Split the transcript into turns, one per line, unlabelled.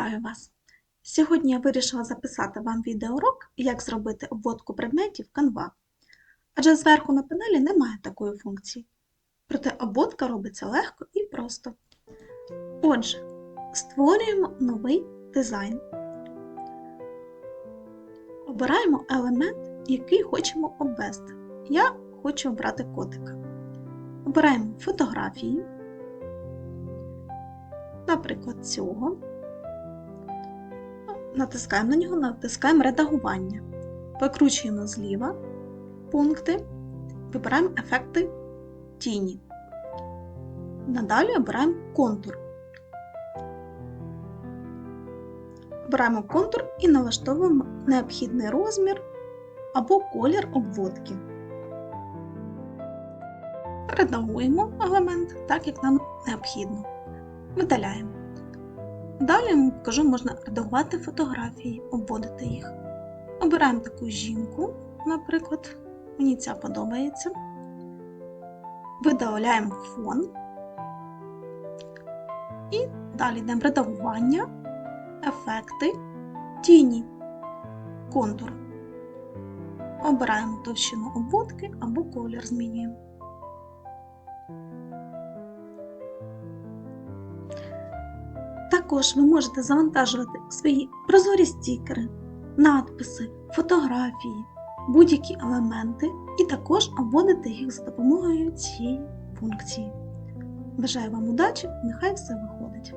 Вітаю вас! Сьогодні я вирішила записати вам відеоурок, як зробити обводку предметів Canva. Адже зверху на панелі немає такої функції. Проте обводка робиться легко і просто. Отже, створюємо новий дизайн. Обираємо елемент, який хочемо обвести. Я хочу обрати котика. Обираємо фотографії, наприклад, цього. Натискаємо на нього, натискаємо редагування. Викручуємо зліва пункти, вибираємо ефекти тіні. Надалі обираємо контур. Обираємо контур і налаштовуємо необхідний розмір або колір обводки. Редагуємо елемент так, як нам необхідно. Видаляємо. Далі вам можна редагувати фотографії, обводити їх. Обираємо таку жінку, наприклад, мені ця подобається. Видаляємо фон. І далі йдемо редагування, ефекти, тіні, контур. Обираємо товщину обводки або колір змінюємо. Також ви можете завантажувати свої прозорі стікери, надписи, фотографії, будь-які елементи і також обводити їх за допомогою цієї функції. Бажаю вам удачі, нехай все виходить!